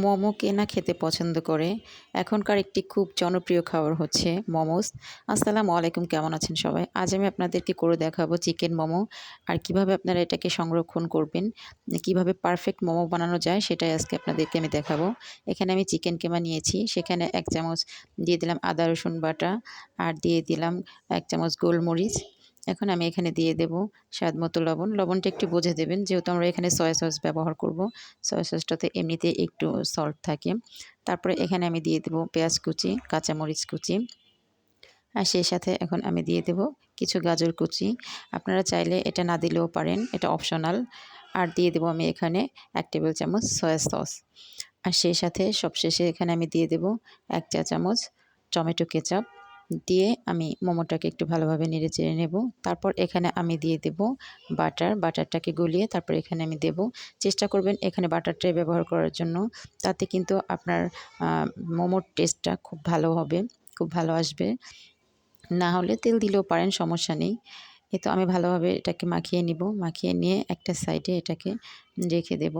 মোমো কে না খেতে পছন্দ করে? এখনকার একটি খুব জনপ্রিয় খাবার হচ্ছে মোমোস। আসসালামু আলাইকুম, কেমন আছেন সবাই? আজ আমি আপনাদেরকে করে দেখাবো চিকেন মোমো আর কীভাবে আপনারা এটাকে সংরক্ষণ করবেন, কীভাবে পারফেক্ট মোমো বানানো যায় সেটাই আজকে আপনাদেরকে আমি দেখাবো। এখানে আমি চিকেন কেমা নিয়েছি, সেখানে এক চামচ দিয়ে দিলাম আদা রসুন বাটা আর দিয়ে দিলাম এক চামচ গোলমরিচ। এখন আমি এখানে দিয়ে দেব স্বাদ মতো লবণ। লবণটা একটু বুঝে দেবেন, যেহেতু আমরা এখানে সয়া সস ব্যবহার করব। সয়া সসটাতে এমনিতে একটু সল্ট থাকে। তারপরে এখানে আমি দিয়ে দেব পেঁয়াজ কুচি, কাঁচামরিচ কুচি। আর সেই সাথে এখন আমি দিয়ে দেব কিছু গাজর কুচি। আপনারা চাইলে এটা না দিলেও পারেন, এটা অপশনাল আর দিয়ে দেবো আমি এখানে এক টেবিল চামচ সয়া সস আর সেই সাথে সবশেষে এখানে আমি দিয়ে দেব এক চা চামচ টমেটো কেচাপ দিয়ে আমি মোমোটাকে একটু ভালোভাবে নেড়ে চেড়ে নেব। তারপর এখানে আমি দিয়ে দেব বাটার। বাটারটাকে গলিয়ে তারপর এখানে আমি দেব। চেষ্টা করবেন এখানে বাটারটাই ব্যবহার করার জন্য। তাতে কিন্তু আপনার মোমোর টেস্টটা খুব ভালো হবে, খুব ভালো আসবে। না হলে তেল দিলেও পারেন, সমস্যা নেই। এ তো আমি ভালোভাবে এটাকে মাখিয়ে নিব। মাখিয়ে নিয়ে একটা সাইডে এটাকে রেখে দেব।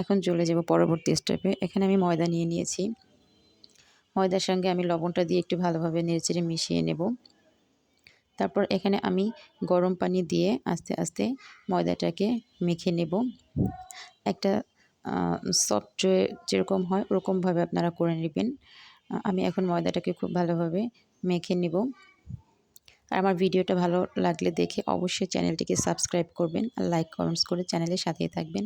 এখন চলে যাব পরবর্তী স্টেপে এখানে আমি ময়দা নিয়ে নিয়েছি। ময়দার সঙ্গে আমি লবণটা দিয়ে একটু ভালোভাবে নেড়েচেড়ে মিশিয়ে নেব। তারপর এখানে আমি গরম পানি দিয়ে আস্তে আস্তে ময়দাটাকে মেখে নেব। একটা সফট যেরকম হয় ওরকমভাবে আপনারা করে নেবেন। আমি এখন ময়দাটাকে খুব ভালোভাবে মেখে নেব। আর আমার ভিডিওটা ভালো লাগলে দেখে অবশ্যই চ্যানেলটিকে সাবস্ক্রাইব করবেন আর লাইক, কমেন্টস করে চ্যানেলের সাথেই থাকবেন।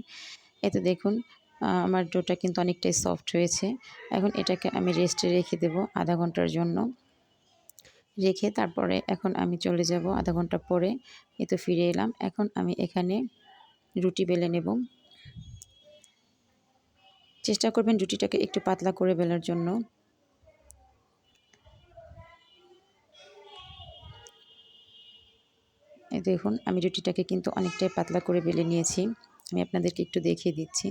এতে দেখুন আমার ডোটা কিন্তু অনেকটাই সফট হয়েছে। এখন এটাকে আমি রেস্টে রেখে দেব আধা ঘণ্টার জন্য। রেখে তারপরে এখন আমি চলে যাব আধা ঘণ্টা পরে। এ তো ফিরে এলাম। এখন আমি এখানে রুটি বেলে নেব। চেষ্টা করবেন রুটিটাকে একটু পাতলা করে বেলার জন্য। দেখুন, আমি রুটিটাকে কিন্তু অনেকটাই পাতলা করে বেলে নিয়েছি। আমি আপনাদেরকে একটু দেখিয়ে দিচ্ছি।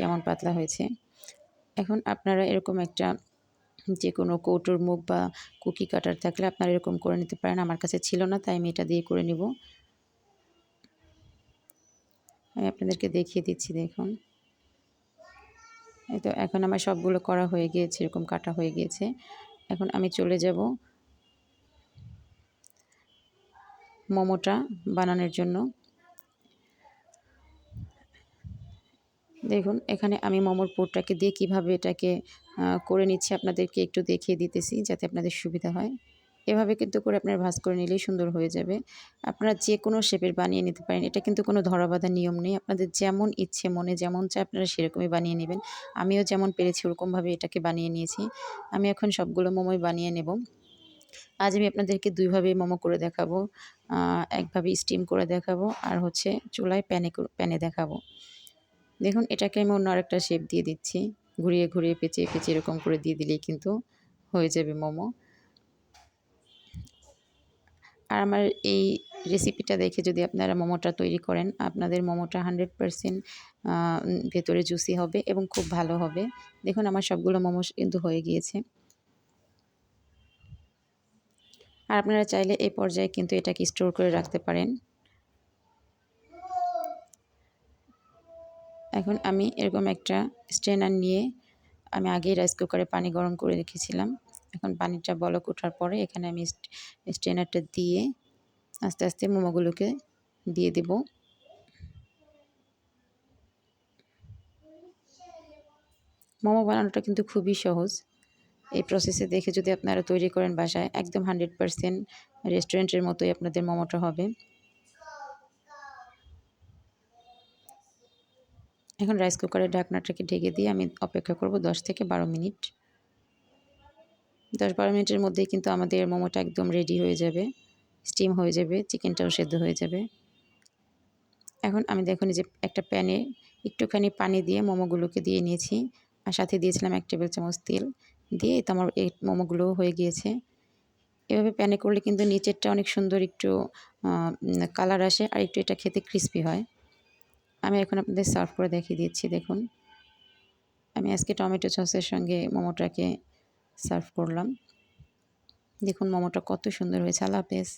কেমন পাতলা হয়েছে। এখন আপনারা এরকম একটা যে কোনো কৌটোর মুখ বা কুকি কাটার থাকলে আপনারা এরকম করে নিতে পারেন। আমার কাছে ছিল না, তাই আমি এটা দিয়ে করে নিব। আমি আপনাদেরকে দেখিয়ে দিচ্ছি, দেখুন। এই তো, এখন আমার সবগুলো করা হয়ে গিয়েছে, এরকম কাটা হয়ে গিয়েছে। এখন আমি চলে যাব মোমোটা বানানোর জন্য। দেখুন, এখানে আমি মোমোর পোরটাকে দিয়ে কীভাবে এটাকে করে নিচ্ছি আপনাদেরকে একটু দেখিয়ে দিতেছি যাতে আপনাদের সুবিধা হয়। এভাবে কিন্তু করে আপনার ভাজ করে নিলেই সুন্দর হয়ে যাবে। আপনারা যে কোনো শেপের বানিয়ে নিতে পারেন। এটা কিন্তু কোনো ধরাবাধা নিয়ম নেই। আপনাদের যেমন ইচ্ছে মনে যেমন চায় আপনারা সেরকমই বানিয়ে নেবেন। আমিও যেমন পেরেছি ওরকমভাবে এটাকে বানিয়ে নিয়েছি। আমি এখন সবগুলো মোমোই বানিয়ে নেব। আজ আমি আপনাদেরকে দুইভাবে মোমো করে দেখাবো। একভাবে স্টিম করে দেখাবো আর হচ্ছে চুলায় প্যানে প্যানে দেখাবো। দেখুন, এটাকে আমি অন্য আরেকটা শেপ দিয়ে দিচ্ছি। ঘুরিয়ে ঘুরিয়ে পেঁচিয়ে পেঁচিয়ে এরকম করে দিয়ে দিলেই কিন্তু হয়ে যাবে মোমো। আর আমার এই রেসিপিটা দেখে যদি আপনারা মোমোটা তৈরি করেন, আপনাদের মোমোটা হান্ড্রেড পারসেন্ট ভেতরে জুসি হবে এবং খুব ভালো হবে। দেখুন, আমার সবগুলো মোমো কিন্তু হয়ে গিয়েছে। আর আপনারা চাইলে এই পর্যায়ে কিন্তু এটাকে স্টোর করে রাখতে পারেন। এখন আমি এরকম একটা স্ট্রেনার নিয়ে আমি আগেই রাইস কুকারে পানি গরম করে রেখেছিলাম। এখন পানিটা বলক ওঠার পরে এখানে আমি স্ট্রেনারটা দিয়ে আস্তে আস্তে মোমোগুলোকে দিয়ে দেব। মোমো বানানোটা কিন্তু খুবই সহজ। এই প্রসেসে দেখে যদি আপনারা তৈরি করেন বাসায়, একদম হান্ড্রেড পারসেন্ট রেস্টুরেন্টের মতোই আপনাদের মোমোটা হবে। এখন রাইস কুকারের ঢাকনাটাকে ঢেকে দিয়ে আমি অপেক্ষা করব দশ থেকে বারো মিনিট। দশ বারো মিনিটের মধ্যেই কিন্তু আমাদের মোমোটা একদম রেডি হয়ে যাবে স্টিম হয়ে যাবে চিকেনটাও সেদ্ধ হয়ে যাবে। এখন আমি দেখুন যে একটা প্যানে একটুখানি পানি দিয়ে মোমোগুলোকে দিয়ে নিয়েছি আর সাথে দিয়েছিলাম এক টেবিল চামচ তেল দিয়ে তো আমার এই মোমোগুলোও হয়ে গিয়েছে। এভাবে প্যানে করলে কিন্তু নিচেরটা অনেক সুন্দর একটু কালার আসে আর একটু এটা খেতে ক্রিস্পি হয়। আমি এখন আপনাদের সার্ভ করে দেখিয়ে দিচ্ছি, দেখুন। আমি আজকে টমেটো সসের সঙ্গে মোমোটাকে সার্ভ করলাম। দেখুন, মোমোটা কত সুন্দর হয়েছে, আল্লাহ হাফেজ।